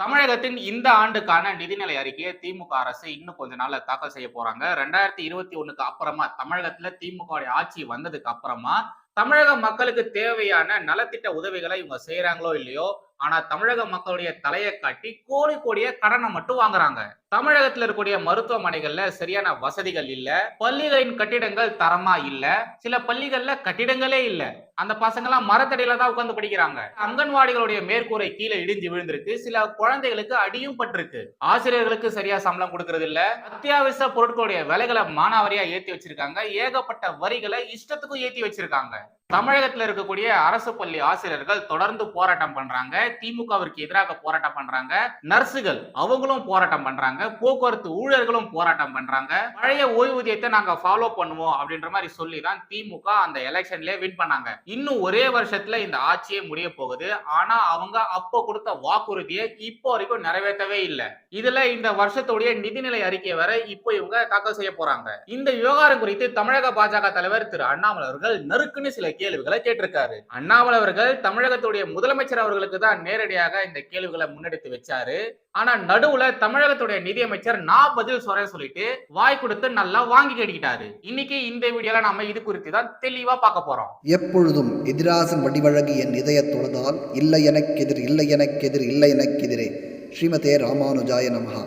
தமிழகத்தின் இந்த ஆண்டுக்கான நிதிநிலை அறிக்கையை திமுக அரசு இன்னும் கொஞ்ச நாள்ல தாக்கல் செய்ய போறாங்க. ரெண்டாயிரத்தி இருபத்தி ஒண்ணுக்கு அப்புறமா தமிழகத்துல திமுக ஆட்சி வந்ததுக்கு அப்புறமா தமிழக மக்களுக்கு தேவையான நலத்திட்ட உதவிகளை இவங்க செய்யறாங்களோ இல்லையோ ஆனா தமிழக மக்களுடைய தலையை காட்டி கோடி கோடிய கடனை மட்டும் வாங்குறாங்க. தமிழகத்தில் இருக்கக்கூடிய மருத்துவமனைகள்ல சரியான வசதிகள் இல்ல. பள்ளிகளின் கட்டிடங்கள் தரமா இல்ல. சில பள்ளிகள்ல கட்டிடங்களே இல்ல. அந்த பசங்க எல்லாம் மரத்தடியில தான் உட்கார்ந்து படிக்கிறாங்க. அங்கன்வாடிகளுடைய மேற்கூரை கீழே இடிஞ்சு விழுந்திருக்கு. சில குழந்தைகளுக்கு அடியும் பட்டிருக்கு. ஆசிரியர்களுக்கு சரியா சம்பளம் கொடுக்கறது இல்ல. அத்தியாவசிய பொருட்களுடைய விலைகளை மானாவரியா ஏத்தி வச்சிருக்காங்க. ஏகப்பட்ட வரிகளை இஷ்டத்துக்கும் ஏத்தி வச்சிருக்காங்க. தமிழகத்தில் இருக்கக்கூடிய அரசு பள்ளி ஆசிரியர்கள் தொடர்ந்து போராட்டம் பண்றாங்க. திமுகவிற்கு எதிராக போராட்டம் பண்றாங்க. நர்சுகள் அவங்களும் போராட்டம் பண்றாங்க. போக்குவரத்து ஊழியர்களும் போராட்டம் பண்றாங்க. பழைய ஓய்வூதியத்தை நாங்க ஃபாலோ பண்ணுவோம் அப்படின்ற மாதிரி சொல்லி தான் திமுக அந்த எலெக்ஷன்ல வின் பண்ணாங்க. இன்னும் ஒரே வருஷத்துல இந்த ஆட்சியே முடிய போகுது. ஆனா அவங்க அப்போ கொடுத்த வாக்குறுதியை இப்போ வரைக்கும் நிறைவேற்றவே இல்லை. இதுல இந்த வருஷத்துடைய நிதிநிலை அறிக்கை வரை இப்போ இவங்க தாக்கல் செய்ய போறாங்க. இந்த விவகாரம் குறித்து தமிழக பாஜக தலைவர் திரு அண்ணாமலை அவர்கள் நறுக்குன்னு சில கேள்விகளை கேட்டிருக்காரு. அண்ணாமலை அவர்கள் தமிழகத்துடைய முதலமைச்சர் அவர்களுக்கு தான் நேரடியாக இந்த கேள்விகளை முன்னெடுத்து வச்சாரு. ஆனா நடுவுல தமிழகத்துடைய நிதியமைச்சர் நான் பதில் சொல்றேன் சொல்லிட்டு வாய் கொடுத்து நல்லா வாங்கி கேட்டுக்கிட்டாரு. இன்னைக்கு இந்த வீடியோல நாம இது குறித்து தான் தெளிவா பார்க்க போறோம். எப்பொழுதும் எதிராசன் வடிவழகு என் இதயத் தொழுதால் இல்லை எனக்கெதிர் இல்லை எனக்கெதிர் இல்லை எனக்கெதிரே. ஸ்ரீமதே ராமானுஜாய நமஹா.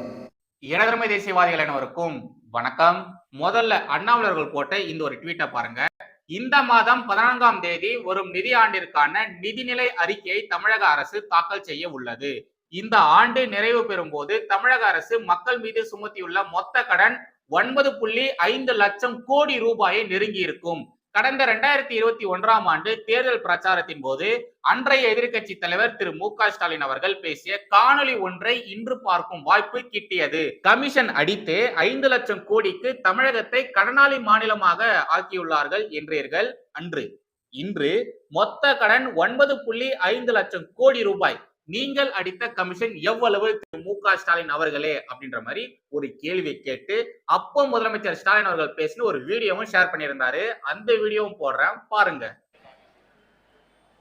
இடதுமை தேசியவாதிகள் அனைவருக்கும் வணக்கம். முதல்ல அண்ணாமலை அவர்கள் போட்ட இந்த ஒரு ட்வீட்டை பாருங்க. இந்த மாதம் பதினான்காம் தேதி வரும் நிதி ஆண்டிற்கான நிதிநிலை அறிக்கையை தமிழக அரசு தாக்கல் செய்ய உள்ளது. இந்த ஆண்டு நிறைவு பெறும் போது தமிழக அரசு மக்கள் மீது சுமத்தியுள்ள மொத்த கடன் ஒன்பது புள்ளி ஐந்து லட்சம் கோடி ரூபாயை நெருங்கி இருக்கும். கடந்த இரண்டாயிரத்தி இருபத்தி ஒன்றாம் ஆண்டு தேர்தல் பிரச்சாரத்தின் போது அன்றைய எதிர்க்கட்சி தலைவர் திரு மு க ஸ்டாலின் அவர்கள் பேசிய காணொளி ஒன்றை இன்று பார்க்கும் வாய்ப்பு கிட்டியது. கமிஷன் அடித்து ஐந்து லட்சம் கோடிக்கு தமிழகத்தை கடனாளி மாநிலமாக ஆக்கியுள்ளார்கள் என்றீர்கள். அன்று இன்று மொத்த கடன் ஒன்பது புள்ளி ஐந்து லட்சம் கோடி ரூபாய். நீங்கள் அடித்த கமிஷன் எவ்வளவு திரு மு க ஸ்டாலின் அவர்களே அப்படின்ற மாதிரி ஒரு கேள்வி கேட்டு அப்போ முதலமைச்சர் ஸ்டாலின் அவர்கள் பேசின ஒரு வீடியோவும் ஷேர் பண்ணியிருந்தாரு. அந்த வீடியோவும் போடுறேன். பாருங்க.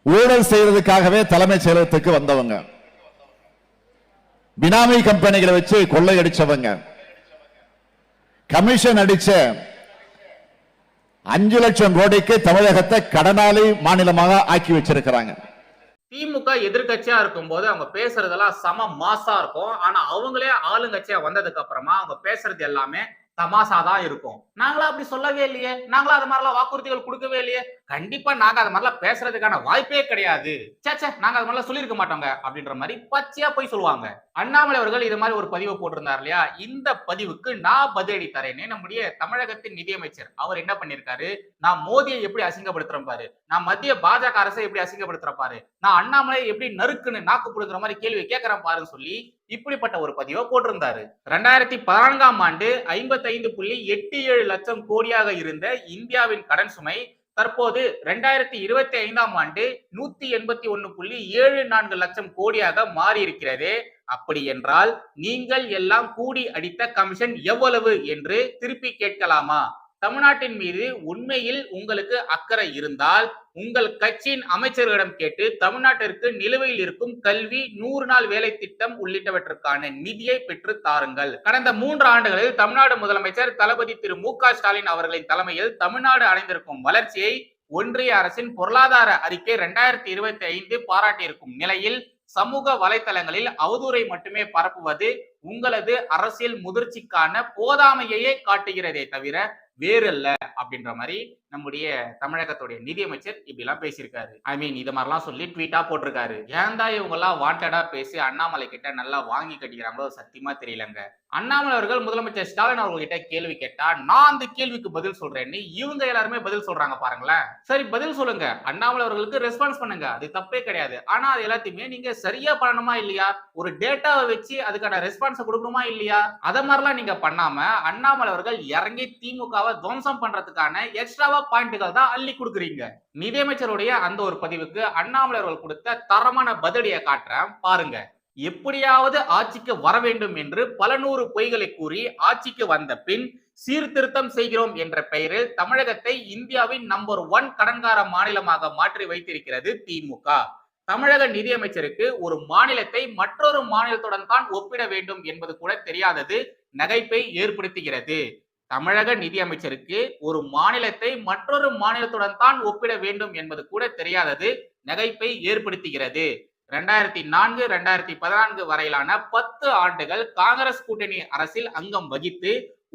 ஊழல் செய்வதற்காகவே தலைமைச் செயலகத்துக்கு வந்தவங்க. பினாமி கம்பெனிகளை வச்சு கொள்ளையடிச்சவங்க. கமிஷன் அடிச்ச அஞ்சு லட்சம் கோடிக்கு தமிழகத்தை கடனாளி மாநிலமாக ஆக்கி வச்சிருக்கிறாங்க. திமுக எதிர்கட்சியா இருக்கும்போது அவங்க பேசுறதெல்லாம் சம மாசா இருக்கும். ஆனா அவங்களே ஆளுங்கட்சியா வந்ததுக்கு அப்புறமா அவங்க பேசுறது எல்லாமே தமாசா தான் இருக்கும். நாங்களா அப்படி சொல்லவே இல்லையே. நாங்களா அது மாதிரிலாம் வாக்குறுதிகள் கொடுக்கவே இல்லையே. கண்டிப்பா நாங்க அது மாதிரிலாம் பேசுறதுக்கான வாய்ப்பே கிடையாது. சேச்சே நாங்க அது மாதிரிலாம் சொல்லியிருக்க மாட்டோங்க அப்படின்ற மாதிரி பச்சையா போய் சொல்லுவாங்க. அண்ணாமலை அவர்கள் இது மாதிரி ஒரு பதிவு போட்டிருந்தார் இல்லையா? இந்த பதிவுக்கு நான் பதிலடி தரேன்னு நம்முடைய தமிழகத்தின் நிதியமைச்சர். அவர் என்ன பண்ணிருக்காரு நான் மோதியை எப்படி அசிங்கப்படுத்துறேன் பாரு. நான் மத்திய பாஜக அரசை எப்படி அசிங்கப்படுத்துறேன் பாரு. நான் அண்ணாமலை எப்படி நறுக்குன்னு நாக்கு புடுங்குற மாதிரி கேள்வி கேட்கறேன் பாருன்னு சொல்லி இப்படிப்பட்ட ஒரு பதிவை போட்டிருந்தாரு. ரெண்டாயிரத்தி பதினான்காம் ஆண்டு ஐம்பத்தி ஐந்து புள்ளி எட்டு ஏழு லட்சம் கோடியாக இருந்த இந்தியாவின் கடன் சுமை தற்போது ரெண்டாயிரத்தி இருபத்தி ஐந்தாம் ஆண்டு நூத்தி எண்பத்தி ஒன்னு புள்ளி ஏழு நான்கு லட்சம் கோடியாக மாறி இருக்கிறது அப்படி என்றால் நீங்கள் எல்லாம் கூடி அடித்த கமிஷன் எவ்வளவு என்று திருப்பி கேட்கலாமா? தமிழ்நாட்டின் மீது உண்மையில் உங்களுக்கு அக்கறை இருந்தால் உங்கள் கட்சியின் அமைச்சர்களிடம் கேட்டு தமிழ்நாட்டிற்கு நிலுவையில் இருக்கும் கல்வி நூறு நாள் வேலை திட்டம் உள்ளிட்டவற்றுக்கான நிதியை பெற்று தாருங்கள். கடந்த மூன்று ஆண்டுகளில் தமிழ்நாடு முதலமைச்சர் தளபதி திரு மு க ஸ்டாலின் அவர்களின் தலைமையில் தமிழ்நாடு அடைந்திருக்கும் வளர்ச்சியை ஒன்றிய அரசின் பொருளாதார அறிக்கை இரண்டாயிரத்தி இருபத்தி ஐந்து பாராட்டியிருக்கும் நிலையில் சமூக வலைதளங்களில் அவதூறை மட்டுமே பரப்புவது உங்களது அரசியல் முதிர்ச்சிக்கான போதாமையையே காட்டுகிறதே தவிர வேறல்ல அப்படின்ற மாதிரி நம்முடைய தமிழகத்துடைய நிதியமைச்சர் இப்படி எல்லாம் பேசியிருக்காரு. ஐ மீன் இது மாதிரிலாம் சொல்லி ட்வீட்டா போட்டிருக்காரு. ஏன்டா இவங்க எல்லாம் வாண்டடா பேசி அண்ணாமலை கிட்ட நல்லா வாங்கி கட்டிக்கிறாங்களோ சத்தியமா தெரியலங்க. அண்ணாமலை அவர்கள் முதலமைச்சர் ஸ்டாலின் அவர்கிட்ட கேள்வி கேட்டா நான் அந்த கேள்விக்கு பதில் சொல்றேன்னு இவங்க எல்லாருமே பதில் சொல்றாங்க பாருங்களேன். சரி பதில் சொல்லுங்க. அண்ணாமலை அவர்களுக்கு ரெஸ்பான்ஸ் பண்ணுங்க. அது தப்பே கிடையாது. ஆனா அது எல்லாத்தையுமே நீங்க சரியா பண்ணணுமா இல்லையா? ஒரு டேட்டாவை வச்சு அதுக்கான ரெஸ்பான்ஸ் கொடுக்கணுமா இல்லையா? அத மாதிரிலாம் நீங்க பண்ணாம அண்ணாமலை அவர்கள் இறங்கி திமுகவை துவம்சம் பண்றதுக்கான எக்ஸ்ட்ராவா பாயிண்ட்கள் தான் அள்ளி கொடுக்குறீங்க. நிதியமைச்சருடைய அந்த ஒரு பதிவுக்கு அண்ணாமலை அவர்கள் கொடுத்த தரமான பதிலடியை காட்டுறேன். பாருங்க. எப்படியாவது ஆட்சிக்கு வர வேண்டும் என்று பல நூறு பொய்களை கூறி ஆட்சிக்கு வந்த பின் சீர்திருத்தம் செய்கிறோம் என்ற பெயரில் தமிழகத்தை இந்தியாவின் நம்பர் ஒன் கடன்கார மாநிலமாக மாற்றி வைத்திருக்கிறது திமுக. தமிழக நிதியமைச்சருக்கு ஒரு மாநிலத்தை மற்றொரு மாநிலத்துடன் தான் ஒப்பிட வேண்டும் என்பது கூட தெரியாதது நகைப்பை ஏற்படுத்துகிறது. தமிழக நிதியமைச்சருக்கு ஒரு மாநிலத்தை மற்றொரு மாநிலத்துடன் தான் ஒப்பிட வேண்டும் என்பது கூட தெரியாதது நகைப்பை ஏற்படுத்துகிறது. ரெண்டாயிரத்தி நான்கு ரெண்டாயிரத்தி பதினான்கு வரையிலான பத்து ஆண்டுகள் காங்கிரஸ் கூட்டணி அரசில் அங்கம் வகித்து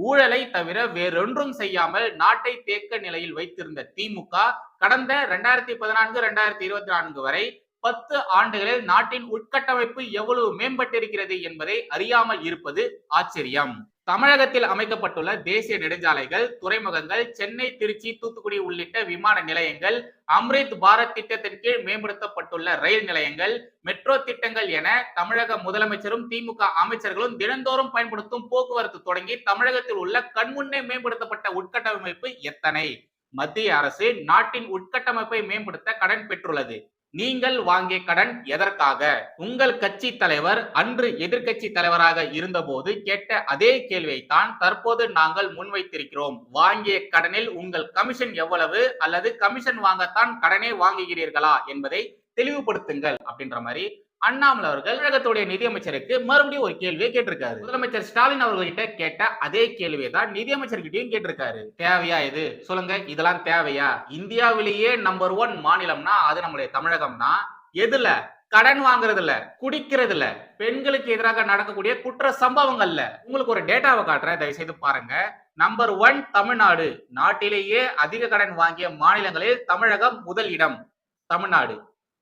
ஊழலை தவிர வேறொன்றும் செய்யாமல் நாட்டை தேக்க நிலையில் வைத்திருந்த திமுக கடந்த ரெண்டாயிரத்தி பதினான்கு ரெண்டாயிரத்தி இருபத்தி நான்கு வரை பத்து ஆண்டுகளில் நாட்டின் உட்கட்டமைப்பு எவ்வளவு மேம்பட்டிருக்கிறது என்பதை அறியாமல் இருப்பது ஆச்சரியம். தமிழகத்தில் அமைக்கப்பட்டுள்ள தேசிய நெடுஞ்சாலைகள் துறைமுகங்கள் சென்னை திருச்சி தூத்துக்குடி உள்ளிட்ட விமான நிலையங்கள் அம்ரித் பாரத் திட்டத்தின் கீழ் மேம்படுத்தப்பட்டுள்ள ரயில் நிலையங்கள் மெட்ரோ திட்டங்கள் என தமிழக முதலமைச்சரும் திமுக அமைச்சர்களும் தினந்தோறும் பயன்படுத்தும் போக்குவரத்து தொடங்கி தமிழகத்தில் உள்ள கண்முன்னே மேம்படுத்தப்பட்ட உட்கட்டமைப்பு எத்தனை? மத்திய அரசு நாட்டின் உட்கட்டமைப்பை மேம்படுத்த கடன் பெற்றுள்ளது. நீங்கள் வாங்கிய கடன் எதற்காக? உங்கள் கட்சி தலைவர் அன்று எதிர்கட்சி தலைவராக இருந்தபோது கேட்ட அதே கேள்வியைத்தான் தற்போது நாங்கள் முன்வைத்திருக்கிறோம். வாங்கிய கடனில் உங்கள் கமிஷன் எவ்வளவு? அல்லது கமிஷன் வாங்கத்தான் கடனே வாங்குகிறீர்களா? என்பதை தெளிவுபடுத்துங்கள் அப்படின்ற மாதிரி அண்ணாமலை அவர்கள் தமிழகத்துடைய நிதியமைச்சருக்கு மறுபடியும் ஒரு கேள்வியை கேட்டிருக்காரு. முதலமைச்சர் ஸ்டாலின் அவர்கள்கிட்ட கேட்ட அதே கேள்வியை தான் நிதியமைச்சர்கிட்டையும் கேட்டிருக்காரு. தேவையா இது? சொல்லுங்க இதெல்லாம் தேவையா? இந்தியாவிலேயே நம்பர் ஒன் மாநிலம்னா அது நம்மளுடைய தமிழகம்னா எதுல? கடன் வாங்குறதுல குடிக்கிறதுல பெண்களுக்கு எதிராக நடக்கக்கூடிய குற்ற சம்பவங்கள்ல. உங்களுக்கு ஒரு டேட்டாவை காட்டுறேன் தயவு செய்து பாருங்க. நம்பர் ஒன் தமிழ்நாடு நாட்டிலேயே அதிக கடன் வாங்கிய மாநிலங்களில் தமிழகம் முதல் இடம் தமிழ்நாடு.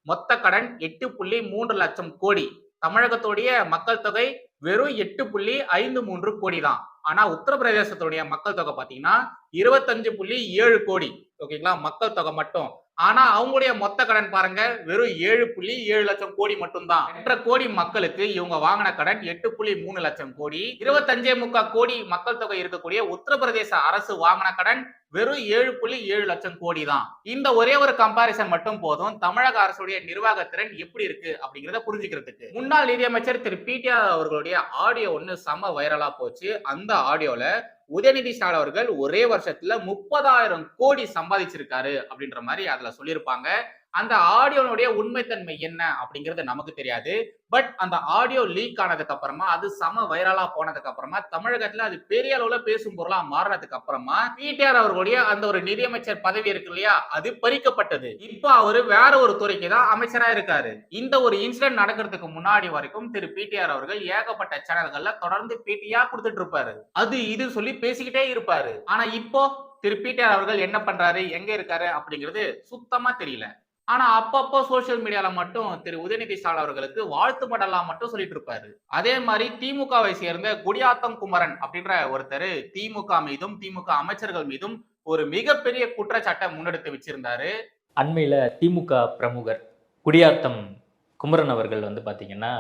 மொத்த கடன் எட்டு புள்ளி மூன்று லட்சம் கோடி. தமிழகத்துடைய மக்கள் தொகை வெறும் எட்டு புள்ளி ஐந்து மூன்று கோடி தான் ஆனா உத்தரப்பிரதேசத்துடைய மக்கள் தொகை பாத்தீங்கன்னா இருபத்தஞ்சு புள்ளி ஏழு கோடி. ஓகேங்களா? மக்கள் தொகை மட்டும். ஆனா அவங்களுடைய மொத்த கடன் பாருங்க வெறும் ஏழு புள்ளி ஏழு லட்சம் கோடி மட்டும்தான். எட்டரை கோடி மக்களுக்கு இவங்க வாங்கின கடன் எட்டு புள்ளி மூணு லட்சம் கோடி. இருபத்தஞ்சே முக்கால் கோடி மக்கள் தொகை இருக்கக்கூடிய உத்தரப்பிரதேச அரசு வாங்கின கடன் வெறும் ஏழு புள்ளி ஏழு லட்சம் கோடி தான். இந்த ஒரே ஒரு கம்பாரிசன் மட்டும் போதும். தமிழக அரசுடைய நிர்வாகத்திறன் எப்படி இருக்கு அப்படிங்கறத புரிஞ்சுக்கிறதுக்கு. முன்னாள் நிதியமைச்சர் திரு பிடிஆர் அவர்களுடைய ஆடியோ ஒண்ணு செம வைரலா போச்சு. அந்த ஆடியோல உதயநிதி ஸ்டாலின் அவர்கள் ஒரே வருஷத்துல முப்பதாயிரம் கோடி சம்பாதிச்சிருக்காரு அப்படின்ற மாதிரி அதுல சொல்லியிருப்பாங்க. அந்த ஆடியோனுடைய உண்மைத்தன்மை என்ன அப்படிங்கிறது நமக்கு தெரியாது. பட் அந்த ஆடியோ லீக் ஆனதுக்கு அப்புறமா அது சம வைரலா போனதுக்கு அப்புறமா தமிழகத்துல அது பெரிய அளவுல பேசும் பொருளா மாறினதுக்கு அப்புறமா பிடிஆர் அவர்களுடைய அந்த ஒரு நிதியமைச்சர் பதவி இருக்கு இல்லையா அது பறிக்கப்பட்டது. இப்போ அவரு வேற ஒரு துறைக்கு தான் அமைச்சரா இருக்காரு. இந்த ஒரு இன்சிடென்ட் நடக்கிறதுக்கு முன்னாடி வரைக்கும் திரு பிடிஆர் அவர்கள் ஏகப்பட்ட சேனல்கள்ல தொடர்ந்து பேட்டியா கொடுத்துட்டு இருப்பாரு. அது இது சொல்லி பேசிக்கிட்டே இருப்பாரு. ஆனா இப்போ திரு பிடிஆர் அவர்கள் என்ன பண்றாரு எங்க இருக்காரு அப்படிங்கிறது சுத்தமா தெரியல. ஆனா அப்பப்போ சோசியல் மீடியால மட்டும் திரு உதயநிதி ஸ்டாலின் அவர்களுக்கு வாழ்த்து மடலாம் மட்டும் சொல்லிட்டு இருப்பாரு. அதே மாதிரி திமுகவை சேர்ந்த குடியாத்தம் குமரன் அப்படின்ற ஒருத்தர் திமுக மீதும் திமுக அமைச்சர்கள் மீதும் ஒரு மிகப்பெரிய குற்றச்சாட்டை முன்னெடுத்து வச்சிருந்தாரு. அண்மையில் திமுக பிரமுகர் குடியாத்தம் குமரன் அவர்கள் வந்து பார்த்தீங்கன்னா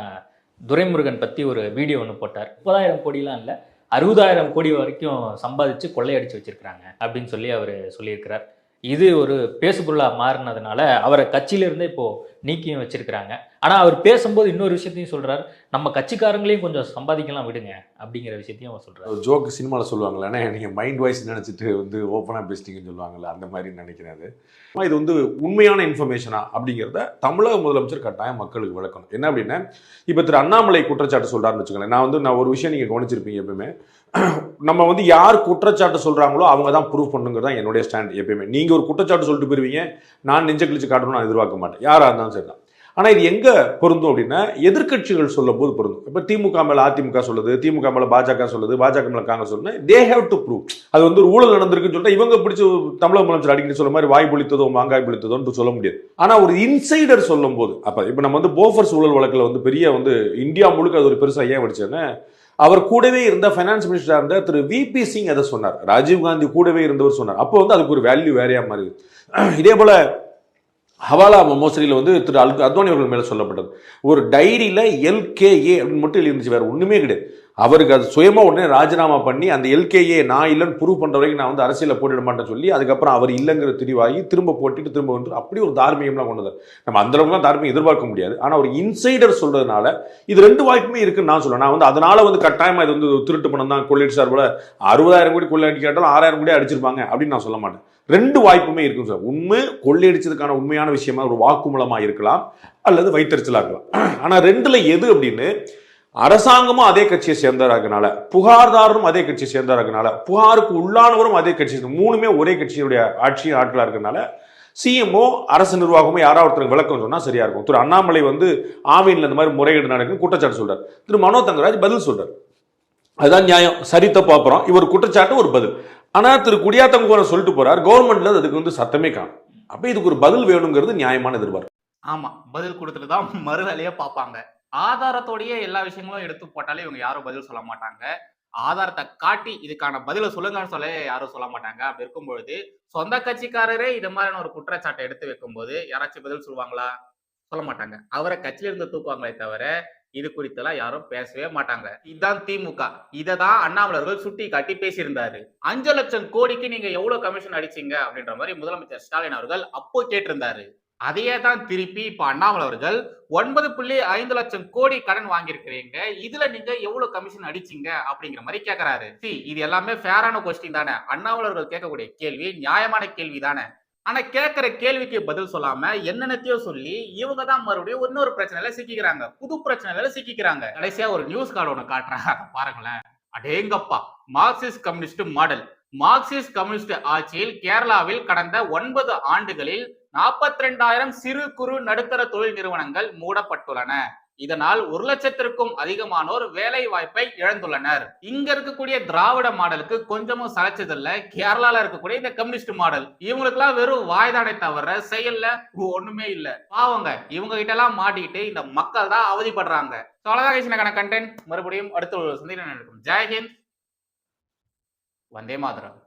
துரைமுருகன் பற்றி ஒரு வீடியோ ஒன்று போட்டார். முப்பதாயிரம் கோடிலாம் இல்லை அறுபதாயிரம் கோடி வரைக்கும் சம்பாதிச்சு கொள்ளையடிச்சு வச்சிருக்கிறாங்க அப்படின்னு சொல்லி அவர் சொல்லியிருக்கிறார். இது ஒரு பேசுபொருளாக மாறினதுனால அவரை கட்சியிலிருந்தே இப்போ நீக்கியும் வச்சிருக்கிறாங்க. ஆனால் அவர் பேசும்போது இன்னொரு விஷயத்தையும் சொல்கிறார் நம்ம கட்சிக்காரங்களையும் கொஞ்சம் சம்பாதிக்கலாம் விடுங்க அப்படிங்கிற விஷயத்தையும் அவர் சொல்றாரு. ஒரு ஜோக்கு சினிமாவில் சொல்லுவாங்களே நீங்கள் மைண்ட் வாய்ஸ் நினச்சிட்டு வந்து ஓப்பனாக பேசிட்டீங்கன்னு சொல்லுவாங்கல்ல அந்த மாதிரி நினைக்கிறேன் அது. இது வந்து உண்மையான இன்ஃபர்மேஷனா அப்படிங்கிறத தமிழக முதலமைச்சர் கட்டாயம் மக்களுக்கு விளக்கணும். என்ன அப்படின்னா இப்போ திரு அண்ணாமலை குற்றச்சாட்டு சொல்கிறாருன்னு வச்சுக்கோங்களேன். நான் வந்து நான் ஒரு விஷயம் நீங்கள் கவனிச்சிருப்பீங்க எப்பவுமே. நம்ம வந்து யார் குற்றச்சாட்டு சொல்கிறாங்களோ அவங்க தான் ப்ரூவ் பண்ணுங்கிறது தான் என்னுடைய ஸ்டாண்ட் எப்பயுமே. நீங்கள் ஒரு குற்றச்சாட்டு சொல்லிட்டு போயிருவீங்க நான் நெஞ்ச கிழிச்சு காட்டணும்னு நான் எதிர்பார்க்க மாட்டேன். யாராக இருந்தாலும் சரி தான் ஆனால் இது எங்கே பொருந்தும் அப்படின்னா எதிர்க்கட்சிகள் சொல்லும் போது பொருந்தும். இப்போ திமுக மேலே அதிமுக சொல்லுது திமுக மேலே பாஜக சொல்லுது பாஜக மேலே காங்கிரஸ் சொல்லுது தே ஹேவ் டு ப்ரூவ் அது வந்து ஒரு ஊழல் நடந்திருக்குன்னு சொல்லிட்டு இவங்க பிடிச்சி தமிழக முதலமைச்சர் அடிக்கடி சொல்ல மாதிரி வாய் பொழித்ததோ மாங்காய் பொழித்ததோன்னு சொல்ல முடியாது. ஆனால் ஒரு இன்சைடர் சொல்லும் போது அப்போ இப்போ நம்ம வந்து போஃபர்ஸ் ஊழல் வழக்கில் வந்து பெரிய வந்து இந்தியா முழுக்க அது ஒரு பெருசாக ஏன் வடிச்சேன்னா அவர் கூடவே இருந்த ஃபைனான்ஸ் மினிஸ்டராக இருந்த திரு விபி சிங் அதை சொன்னார். ராஜீவ் காந்தி கூடவே இருந்தவர் சொன்னார். அப்போ வந்து அதுக்கு ஒரு வேல்யூ வேறையா மாறுது இதே போல ஹவாலா மோசடியில் வந்து திரு அல் அத்வானி அவர்கள் மேலே சொல்லப்பட்டது. ஒரு டைரியில் எல்கேஏ அப்படின்னு மட்டும் எழுதி இருந்துச்சு வேறு ஒன்றுமே கிடையாது. அவருக்கு அது சுயமாக உடனே ராஜினாமா பண்ணி அந்த எல்கேஏ நான் இல்லைன்னு ப்ரூவ் பண்ணுற வரைக்கும் நான் வந்து அரசியலில் போட்டிட மாட்டேன்னு சொல்லி அதுக்கப்புறம் அவர் இல்லைங்கிற திரிவாகி திரும்ப போட்டுட்டு திரும்ப வந்து அப்படி ஒரு தார்மீகம்லாம் கொண்டு வந்தார். நம்ம அந்தளவுக்குலாம் தார்மீகம் எதிர்பார்க்க முடியாது. ஆனால் ஒரு இன்சைடர் சொல்றதுனால இது ரெண்டு வாய்ப்புமே இருக்குன்னு நான் சொல்லுவேன் நான் வந்து அதனால் வந்து கட்டாயமாக இது வந்து திருட்டு பணம் தான் கொள்ளையடிச்சார் போல அறுபதாயிரம் கோடி கொள்ளையடி கேட்டாலும் ஆறாயிரம் கோடி அடிச்சிருப்பாங்க அப்படின்னு நான் சொல்ல மாட்டேன். ரெண்டு வாய்ப்புமே இருக்கும் சார். உண்மை கொள்ளையடிச்சதுக்கான உண்மையான விஷயமா ஒரு வாக்குமூலமாக இருக்கலாம் அல்லது வைத்தறிச்சலாக இருக்கலாம். ஆனால் ரெண்டில் எது அப்படின்னு அரசாங்கமும் அதே கட்சியை சேர்ந்தவராகனால புகார்தாரரும் அதே கட்சியை சேர்ந்தவராகனால புகாருக்கு உள்ளானவரும் அதே கட்சி மூணுமே ஒரே கட்சியினுடைய ஆட்சி ஆட்களாக இருக்கனால சிஎம்ஓ அரசு நிர்வாகமோ யாராவது ஒருத்தருக்கு விளக்கம் சொன்னால் சரியா இருக்கும். திரு அண்ணாமலை வந்து ஆவின்ல இந்த மாதிரி முறைகேடு நடக்குன்னு குற்றச்சாட்டு சொல்றாரு. திரு மனோ தங்கராஜ் பதில் சொல்றாரு. அதுதான் நியாயம். சரித்த தப்பு இவர் குற்றச்சாட்டு ஒரு பதில். ஆனால் திரு குடியாத்தங்குவரன் சொல்லிட்டு போறார் கவர்மெண்ட்ல அதுக்கு வந்து சத்தமே காணும். அப்ப இதுக்கு ஒரு பதில் வேணுங்கிறது நியாயமான எதிர்பார்ப்பு. ஆமா பதில் கொடுத்துட்டு தான் மறு வேலையை பார்ப்பாங்க. ஆதாரத்தோடயே எல்லா விஷயங்களும் எடுத்து போட்டாலே இவங்க யாரும் பதில் சொல்ல மாட்டாங்க. ஆதாரத்தை காட்டி இதுக்கான பதிலை சொல்லுங்கன்னு சொல்ல யாரும் சொல்ல மாட்டாங்க. அப்படி இருக்கும்பொழுது சொந்த கட்சிக்காரரே இது மாதிரியான ஒரு குற்றச்சாட்டை எடுத்து வைக்கும்போது யாராச்சும் பதில் சொல்லுவாங்களா? சொல்ல மாட்டாங்க. அவரை கட்சியில இருந்து தூக்குவாங்களே தவிர இது குறித்தெல்லாம் யாரும் பேசவே மாட்டாங்க. இதுதான் திமுக. இதை தான் அண்ணாமலர்கள் சுட்டி காட்டி பேசியிருந்தாரு. அஞ்சு லட்சம் கோடிக்கு நீங்க எவ்வளவு கமிஷன் அடிச்சீங்க? அப்படின்ற மாதிரி முதலமைச்சர் ஸ்டாலின் அவர்கள் அப்போ கேட்டிருந்தாரு. அதையே தான் திருப்பி இப்ப அண்ணாமலை அவர்கள் ஒன்பது புள்ளி ஐந்து லட்சம் கோடி கடன் வாங்கியிருக்கிறீங்க. இதுல நீங்க எவ்வளவு கமிஷன் அடிச்சீங்க அப்படிங்கிற மாதிரி கேட்கறாரு சி இது எல்லாமே ஃபேரான கொஸ்டின் தானே. அண்ணாமலை அவர்கள் கேட்கக்கூடிய கேள்வி நியாயமான கேள்வி தானே. ஆனா கேட்கிற கேள்விக்கு பதில் சொல்லாம என்னென்னத்தையோ சொல்லி இவங்க தான் மறுபடியும் இன்னொரு பிரச்சனையில சிக்கிக்கிறாங்க. புது பிரச்சனையில சிக்கிக்கிறாங்க. கடைசியா ஒரு நியூஸ் கார்டு ஒண்ணு காட்டுறாங்க. பாருங்களேன். அடேங்கப்பா Marxist communist model. Marxist communist ஆட்சியில் கேரளாவில் கடந்த ஒன்பது ஆண்டுகளில் நாற்பத்தி ரெண்டாயிரம் சிறு குறு நடுத்தர தொழில் நிறுவனங்கள் மூடப்பட்டுள்ளன. இதனால் ஒரு லட்சத்திற்கும் அதிகமானோர் வேலை வாய்ப்பை இழந்துள்ளனர். இங்க இருக்கக்கூடிய திராவிட மாடலுக்கு கொஞ்சமும் சளைச்சதில்ல கேரளால இருக்கக்கூடிய இந்த கம்யூனிஸ்ட் மாடல். இவங்களுக்கு எல்லாம் வெறும் வாய்தாடை தவிர செயல்ல ஒண்ணுமே இல்ல. பாவங்க இவங்க கிட்ட எல்லாம் மாட்டிக்கிட்டு இந்த மக்கள் தான் அவதிப்படுறாங்க. அவ்வளவுதான் கண்டென்ட் மறுபடியும் அடுத்த ஒரு சந்திப்பு நடக்கும் ஜெய்ஹிந்த் வந்தே மாதரம்.